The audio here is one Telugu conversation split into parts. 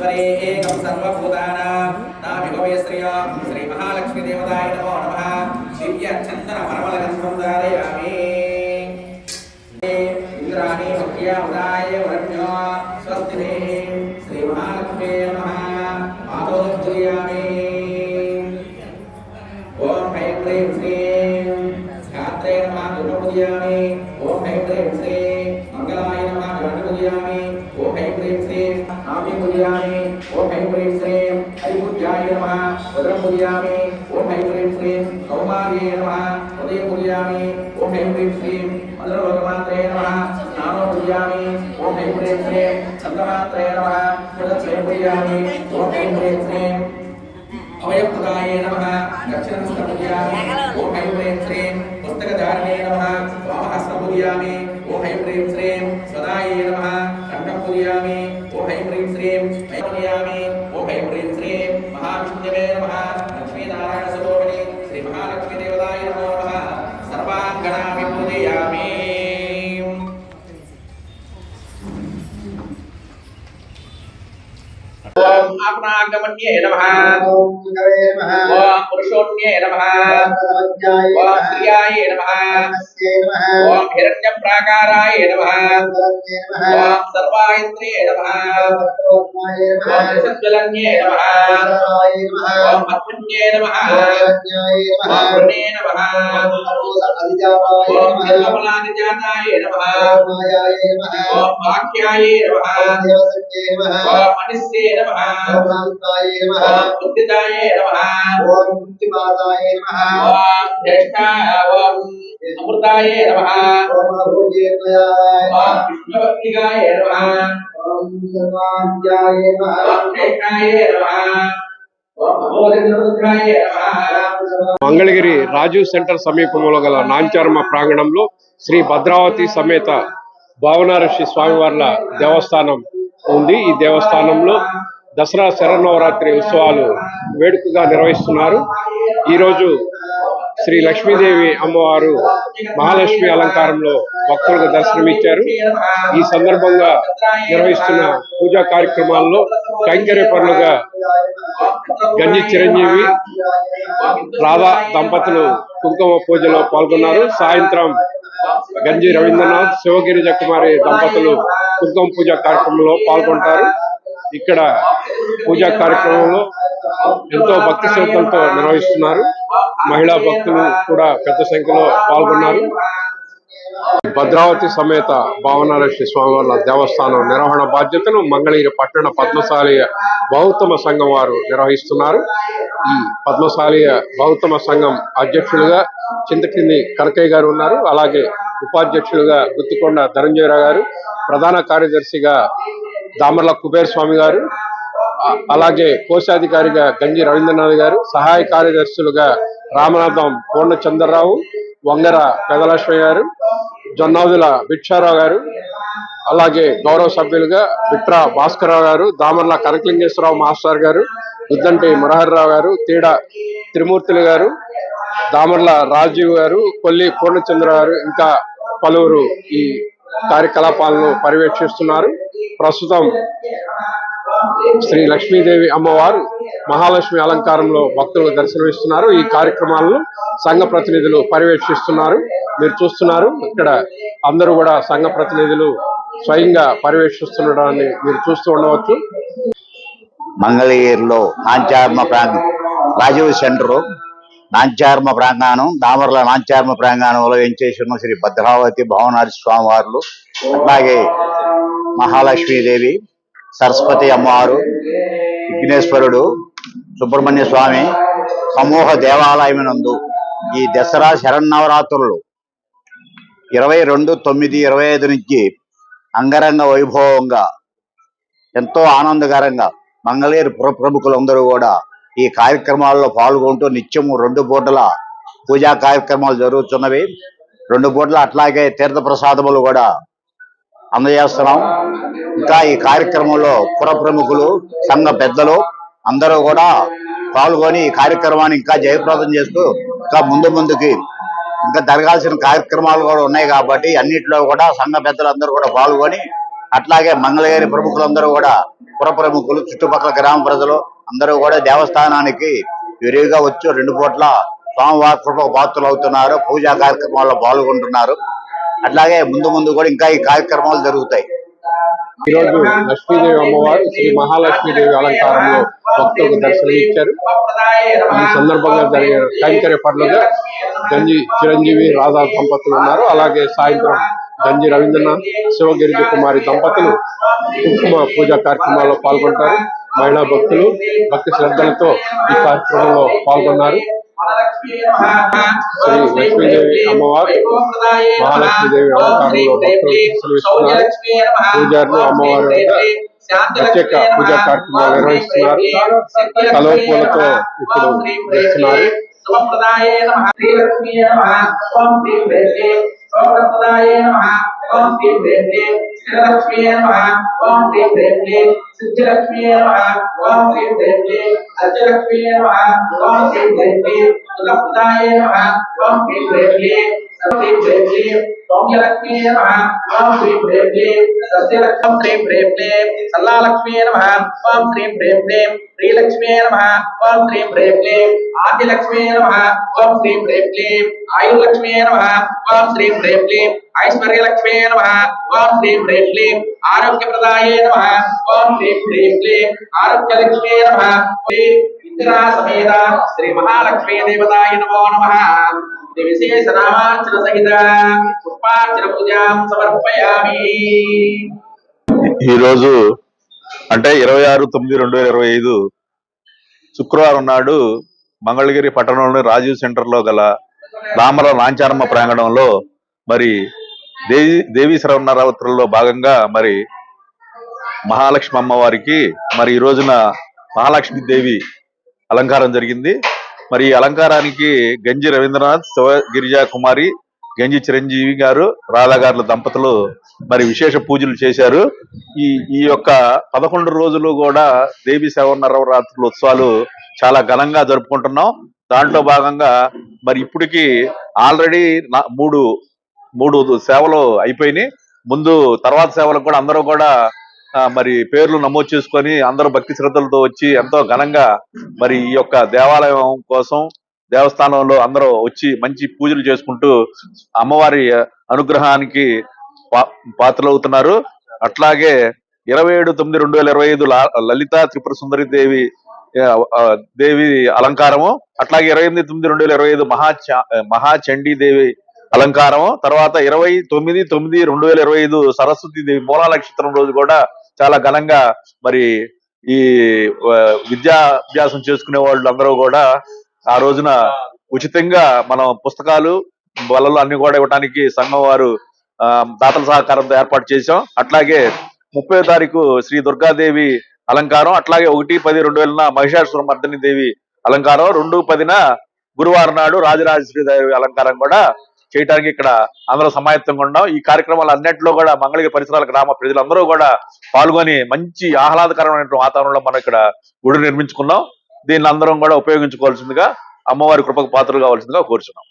ఈశ్వరే ఏకం సర్వభూతానాం నాభిభవే శ్రియా శ్రీ మహాలక్ష్మి దేవతాయ నమో నమః దివ్య చందన పరమల గంధం ధారయామి ఇంద్రాణి ముఖ్య ఉదాయ వరణ్యో స్వస్తి శ్రీ మహాలక్ష్మి నమః పాదోద్యామి ఓం హ్రైం క్లీం శ్రీం ఛాత్రే నమః దుర్గపూజయామి ఓం హ్రైం క్లీం శ్రీం మంగళాయ నమః గణపూజయామి ఓం హ్రైం క్లీం శ్రీం నామి పూజయామి ఓం హ్రైం క్లీం శ్రీం హరిపూజ్యాయ నమః. భద్రం పూజయామి ఓం హ్రైం క్లీం శ్రీం కౌమార్యే నమః. ఉదయ పూజయామి ఓం హ్రైం క్లీం శ్రీం మధురలోకమాత్రే నమః. స్నానో పూజయామి ఓం హ్రైం క్లీం శ్రీం చంద్రమాత్రే నమః. పునశ్చయం పూజయామి ఓం హ్రైం క్లీం శ్రీం అవయప్రదాయ నమః. దక్షిణహస్త పూజయామి ఓం హైం హ్రీం శ్రీం పుస్తకధారణే నమః. వామహస్త పూజయామి ఓం హైం ఓం ఆపనాగమన్యే నమః ఓం పురుషోణ్యే నమః ఓం ప్రియాయ నమః ఓం హిరణ్య ప్రాకారాయ నమః ఓం సర్వాయంత్రే నమః ఓం దశజ్వలన్యే నమః ఓం అత్మన్యే నమః ఓం వృణే నమః ఓం నిర్మలానిజాతాయ నమః ఓం వాక్యాయ నమః ఓం మనిష్యే మంగళగిరి రాజు సెంటర్ సమీపంలో గల నాంచారమ్మ ప్రాంగణంలో శ్రీ భద్రావతి సమేత భావనారషి స్వామివార్ల దేవస్థానం ఉంది. ఈ దేవస్థానంలో దసరా శరన్నవరాత్రి ఉత్సవాలు వేడుకగా నిర్వహిస్తున్నారు. ఈరోజు శ్రీ లక్ష్మీదేవి అమ్మవారు మహాలక్ష్మి అలంకారంలో భక్తులకు దర్శనమిచ్చారు. ఈ సందర్భంగా నిర్వహిస్తున్న పూజా కార్యక్రమాల్లో కైంకర్య పనులుగా గంజి చిరంజీవి రాధా దంపతులు కుంకుమ పూజలో పాల్గొన్నారు. సాయంత్రం గంజి రవీంద్రనాథ్ శివగిరిజ కుమారి దంపతులు దుర్గం పూజ కార్యక్రమంలో పాల్గొంటారు. ఇక్కడ పూజా కార్యక్రమంలో ఎంతో భక్తి శ్రద్ధలతో నిర్వహిస్తున్నారు. మహిళా భక్తులు కూడా పెద్ద సంఖ్యలో పాల్గొన్నారు. భద్రావతి సమేత భావనాలక్ష్మి స్వామివార్ల దేవస్థానం నిర్వహణ బాధ్యతను మంగళగిరి పట్టణ పద్మశాలియ బౌద్ధమ సంఘం వారు నిర్వహిస్తున్నారు. ఈ పద్మశాలియ బౌద్ధమ సంఘం అధ్యక్షులుగా చింతకింది కనకయ్య గారు ఉన్నారు. అలాగే ఉపాధ్యక్షులుగా గుత్తికొండ ధనంజయరావు గారు ప్రధాన కార్యదర్శిగా దామర్ల కుబేర్ స్వామి గారు అలాగే కోశాధికారిగా గంజి రవీంద్రనాథ్ గారు సహాయ కార్యదర్శులుగా రామనాథం పూర్ణచంద్రరావు వంగర పెదలక్ష్మి గారు జొన్నాదుల భిక్షారావు గారు అలాగే గౌరవ సభ్యులుగా బిట్రా భాస్కరరావు గారు దామర్ల కనకలింగేశ్వరరావు మాస్టర్ గారు గుద్దంటి మురహర్రావు గారు తీడ త్రిమూర్తులు గారు దామర్ల రాజీవ్ గారు కొల్లి పూర్ణచంద్ర గారు ఇంకా పలువురు ఈ కార్యకలాపాలను పర్యవేక్షిస్తున్నారు. ప్రస్తుతం శ్రీ లక్ష్మీదేవి అమ్మవారు మహాలక్ష్మి అలంకారంలో భక్తులు దర్శనమిస్తున్నారు. ఈ కార్యక్రమాలను సంఘ ప్రతినిధులు పర్యవేక్షిస్తున్నారు. మీరు చూస్తున్నారు ఇక్కడ అందరూ కూడా సంఘ ప్రతినిధులు స్వయంగా పర్యవేక్షిస్తుండడాన్ని మీరు చూస్తూ ఉండవచ్చు. మంగళగిరిలో నాంచార్మ ప్రాంతం రాజీవ్ సెంటర్ నాంచార్మ ప్రాంగణం దామర్ల నాంచార్మ ప్రాంగణంలో ఎంచేసిన శ్రీ భద్రావతి భవనారి స్వామివార్లు అట్లాగే మహాలక్ష్మీదేవి సరస్వతి అమ్మవారు విఘ్నేశ్వరుడు సుబ్రహ్మణ్య స్వామి సమూహ దేవాలయమునందు ఈ దసరా శరన్నవరాత్రులు ఇరవై రెండు తొమ్మిది ఇరవై ఐదు నుంచి అంగరంగ వైభవంగా ఎంతో ఆనందకరంగా మంగళగిరి పుర ప్రముఖులందరూ కూడా ఈ కార్యక్రమాల్లో పాల్గొంటూ నిత్యము రెండు పూటల పూజా కార్యక్రమాలు జరుగుతున్నవి. రెండు పూటల అట్లాగే తీర్థ ప్రసాదములు కూడా అందజేస్తున్నాం. ఇంకా ఈ కార్యక్రమంలో పుర ప్రముఖులు సంఘ పెద్దలు అందరూ కూడా పాల్గొని ఈ కార్యక్రమాన్ని ఇంకా జయప్రదం చేస్తూ ఇంకా ముందు ముందుకి ఇంకా జరగాల్సిన కార్యక్రమాలు కూడా ఉన్నాయి కాబట్టి అన్నిటిలో కూడా సంఘ పెద్దలందరూ కూడా పాల్గొని అట్లాగే మంగళగిరి ప్రముఖులందరూ కూడా పుర ప్రముఖులు చుట్టుపక్కల గ్రామ ప్రజలు అందరూ కూడా దేవస్థానానికి విరివిగా వచ్చి రెండు పూట్ల స్వామివారి కృపకు పాత్రలు అవుతున్నారు పూజా కార్యక్రమాల్లో పాల్గొంటున్నారు. అట్లాగే ముందు ముందు కూడా ఇంకా ఈ కార్యక్రమాలు జరుగుతాయి. ఈరోజు లక్ష్మీదేవి అమ్మవారు శ్రీ మహాలక్ష్మీదేవి అలంకారంలో భక్తులకు దర్శనమిచ్చారు. ఈ సందర్భంగా జరిగిన కైంకర్య పనులుగా గంజి చిరంజీవి రాధా దంపతులు ఉన్నారు. అలాగే సాయంత్రం గంజి రవీంద్రనాథ్ శివగిరి కుమారి దంపతులు కుంకుమ పూజా కార్యక్రమాల్లో పాల్గొంటారు. మహిళా భక్తులు భక్తి శ్రద్ధలతో ఈ కార్యక్రమంలో పాల్గొన్నారు. శ్రీ లక్ష్మీదేవి అమ్మవారు మహాలక్ష్మీదేవి అలంకారంలో భక్తులు పూజారులు అమ్మవారు ప్రత్యేక పూజా కార్యక్రమాలు నిర్వహిస్తున్నారు. కలవ పూలతో ఇప్పుడు చేస్తున్నారు శుభప్రదాయ నమ శ్రీలక్ష్మీ నమ ఓం శ్రీ వేదే శుభప్రదాయ నమ ఓం శ్రీ వేదే శ్రీలక్ష్మీ నమ ఓం శ్రీ వేదే సిద్ధిలక్ష్మీ నమ ఓం శ్రీ వేదే సత్యలక్ష్మీ నమ ఓం శ్రీ వేదే శుభప్రదాయ నమ ఓం శ్రీ వేదే శ్రీ వేదే సౌమ్యలక్ష్మీ నమ ఓం శ్రీ వేదే సత్యలక్ష్మీ శ్రీ వేదే సల్లాలక్ష్మీ నమ ఓం శ్రీ వేదే శ్రీలక్ష్మీ నమ ఓం శ్రీ వేదే ఆదిలక్ష్మీ నమ ఓం శ్రీ ప్రేమ్లే ఆయుర్లక్ష్మీ నమ ఓం శ్రీ ప్రేమ్లే ఐశ్వర్యలక్ష్మీ నమ ఓం శ్రీ ప్రేమ్లే ఆరోగ్యప్రదాయ నమ ఓం నమ శ్రీ సమేత శ్రీ మహాలక్ష్మీ దేవతాయ నమో నమ విశేష సహిత పుష్పార్చన సమర్పయామి ఈ రోజు అంటే ఇరవై ఆరు తొమ్మిది రెండు వేల ఇరవై ఐదు శుక్రవారం నాడు మంగళగిరి పట్టణంలోని రాజీవ్ సెంటర్లో గల రామల లాంచారమ్మ ప్రాంగణంలో మరి దేవి దేవి శరవనరాత్రుల్లో భాగంగా మరి మహాలక్ష్మి అమ్మవారికి మరి ఈ రోజున మహాలక్ష్మి దేవి అలంకారం జరిగింది. మరి ఈ అలంకారానికి గంజి రవీంద్రనాథ్ శివ గిరిజా కుమారి గంజి చిరంజీవి గారు రాధా గారుల దంపతులు మరి విశేష పూజలు చేశారు. ఈ ఈ యొక్క పదకొండు రోజులు కూడా దేవి శవనరవరాత్రుల ఉత్సవాలు చాలా ఘనంగా జరుపుకుంటున్నాం. దాంట్లో భాగంగా మరి ఇప్పటికీ ఆల్రెడీ మూడు మూడు సేవలు అయిపోయినాయి. ముందు తర్వాత సేవలకు కూడా అందరూ కూడా మరి పేర్లు నమోదు చేసుకొని అందరూ భక్తి శ్రద్ధలతో వచ్చి ఎంతో ఘనంగా మరి ఈ యొక్క దేవాలయం కోసం దేవస్థానంలో అందరూ వచ్చి మంచి పూజలు చేసుకుంటూ అమ్మవారి అనుగ్రహానికి పా- పాత్రలవుతున్నారు. అట్లాగే ఇరవై ఏడు తొమ్మిది రెండు వేల ఇరవై ఐదు లలిత త్రిపుర సుందరి దేవి దేవి అలంకారము. అట్లాగే ఇరవై ఎనిమిది తొమ్మిది రెండు వేల ఇరవై ఐదు మహా మహాచండీ దేవి అలంకారం తర్వాత ఇరవై తొమ్మిది తొమ్మిది రెండు వేల ఇరవై ఐదు సరస్వతి దేవి మూలా నక్షత్రం రోజు కూడా చాలా ఘనంగా మరి ఈ విద్యాభ్యాసం చేసుకునే వాళ్ళు అందరూ కూడా ఆ రోజున ఉచితంగా మనం పుస్తకాలు బలలు అన్ని కూడా ఇవ్వడానికి సంఘం వారు ఆ, దాతల సహకారంతో ఏర్పాటు చేశాం. అట్లాగే ముప్పై తారీఖు శ్రీ దుర్గాదేవి అలంకారం అట్లాగే ఒకటి పది రెండు వేలన మహిషాసుర మర్దిని దేవి అలంకారం రెండు పదిన గురువారం నాడు రాజరాజేశ్వరి దేవి అలంకారం కూడా చేయడానికి ఇక్కడ అందరూ సమాయత్తంగా ఉన్నాం. ఈ కార్యక్రమాలు అన్నింటిలో కూడా మంగళగిరి పరిసరాల గ్రామ ప్రజలందరూ కూడా పాల్గొని మంచి ఆహ్లాదకరమైన వాతావరణంలో మనం ఇక్కడ గుడి నిర్మించుకున్నాం. దీన్ని అందరం కూడా ఉపయోగించుకోవాల్సిందిగా అమ్మవారి కృపకు పాత్రలు కావాల్సిందిగా కోరుచున్నాం.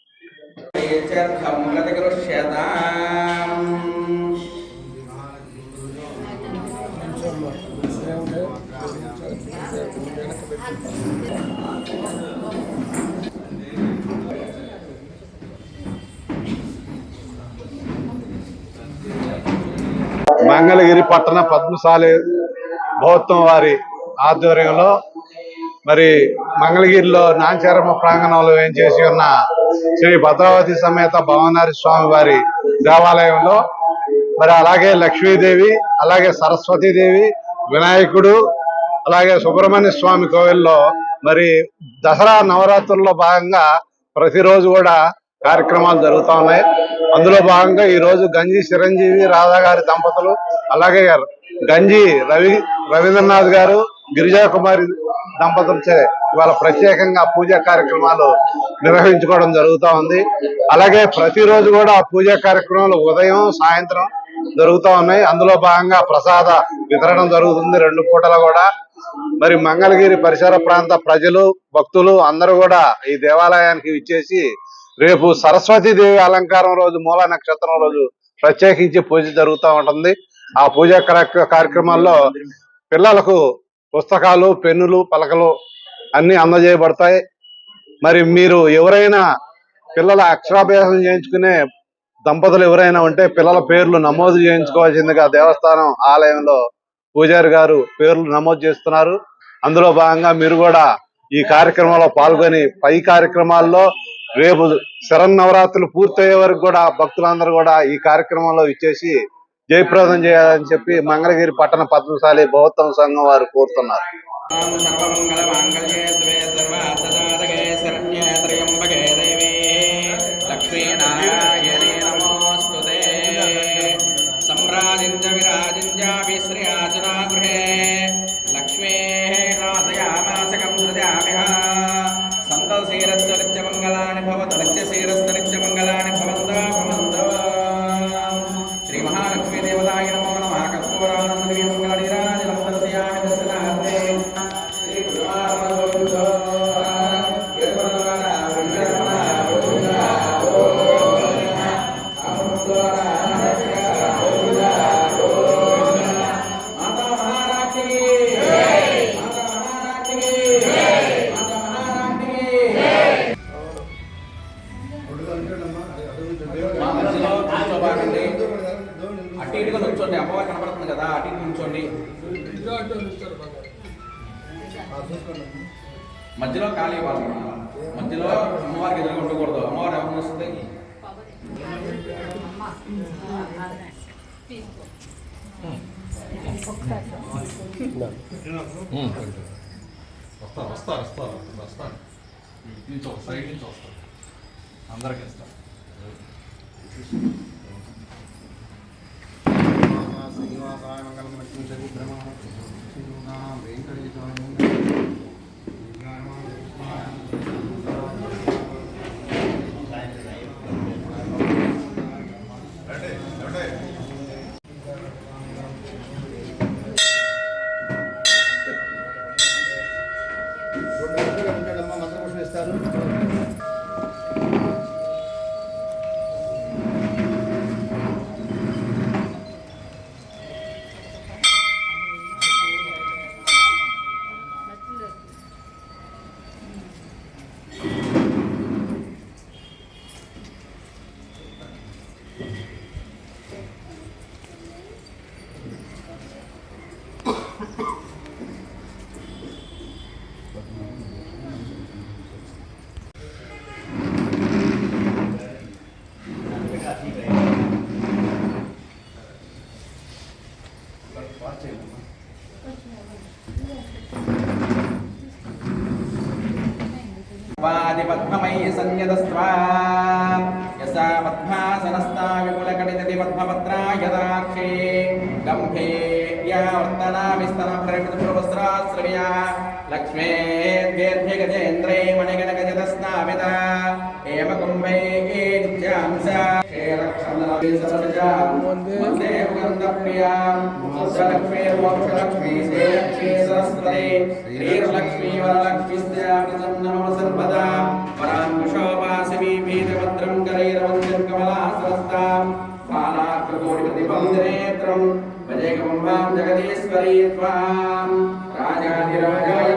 మంగళగిరి పట్టణ పద్మశాలి బౌద్ధం వారి ఆధ్వర్యంలో మరి మంగళగిరిలో నాంచారమ్మ ప్రాంగణంలో ఏం చేసి ఉన్న శ్రీ భద్రావతి సమేత భవనారి స్వామి వారి దేవాలయంలో మరి అలాగే లక్ష్మీదేవి అలాగే సరస్వతీదేవి వినాయకుడు అలాగే సుబ్రహ్మణ్య స్వామి కోవిల్లో మరి దసరా నవరాత్రుల్లో భాగంగా ప్రతిరోజు కూడా కార్యక్రమాలు జరుగుతూ ఉన్నాయి. అందులో భాగంగా ఈ రోజు గంజి చిరంజీవి రాధా గారి దంపతులు అలాగే గంజి రవి రవీంద్రనాథ్ గారు గిరిజా కుమారి దంపతులచే ఇవాళ ప్రత్యేకంగా పూజా కార్యక్రమాలు నిర్వహించుకోవడం జరుగుతూ ఉంది. అలాగే ప్రతిరోజు కూడా పూజా కార్యక్రమాలు ఉదయం సాయంత్రం జరుగుతూ ఉన్నాయి. అందులో భాగంగా ప్రసాద వితరణ జరుగుతుంది రెండు పూటలు కూడా. మరి మంగళగిరి పరిసర ప్రాంత ప్రజలు భక్తులు అందరూ కూడా ఈ దేవాలయానికి విచ్చేసి రేపు సరస్వతి దేవి అలంకారం రోజు మూల నక్షత్రం రోజు ప్రత్యేకించి పూజ జరుగుతూ ఉంటుంది. ఆ పూజా కార్యక్రమాల్లో పిల్లలకు పుస్తకాలు పెన్నులు పలకలు అన్ని అందజేయబడతాయి. మరి మీరు ఎవరైనా పిల్లల అక్షరాభ్యాసం చేయించుకునే దంపతులు ఎవరైనా ఉంటే పిల్లల పేర్లు నమోదు చేయించుకోవాల్సిందిగా దేవస్థానం ఆలయంలో పూజారి గారు పేర్లు నమోదు చేస్తున్నారు. అందులో భాగంగా మీరు కూడా ఈ కార్యక్రమంలో పాల్గొని పై కార్యక్రమాల్లో రేపు శరన్నవరాత్రులు పూర్తయ్యే వరకు కూడా భక్తులందరూ కూడా ఈ కార్యక్రమంలో ఇచ్చేసి జయప్రదం చేయాలని చెప్పి మంగళగిరి పట్టణ పద్మశాలి బౌద్ధం సంఘం వారు కోరుతున్నారు. కూర్చోబాకండి అటు ఇటుగా నుంచోండి అమ్మవారు కనపడుతుంది కదా అటు ఇటు నుంచోండి మధ్యలో ఖాళీ ఇవ్వాలి మధ్యలో అమ్మవారికి ఎదురుగా ఉండకూడదు. అమ్మవారు ఎవరు వస్తుంది వస్తారు వస్తారు వస్తారు వస్తారు నుంచి ఒక సైడ్ నుంచి వస్తారు అందరికి ఇస్తాం. శ్రీనివాసాయ మంగళం లక్ష్మీ చరిత్రమ వాదిపద్మమయీ సంయతస్వా యసా పద్మాసనస్థా విపులకటితతి పద్మపత్రా యదాక్షే గంభే వర్తనా విస్తన ప్రవస్త్రాశ్రవ్యా లక్ష్మే ద్వేర్భ్య గజేంద్రే మణిగణగజతస్నావిత ఏమ కుంభై నిత్యాంశ వందే గంధప్రియా भजे कुम्भां जगदीश्वरी त्वां। राजाधिराजाय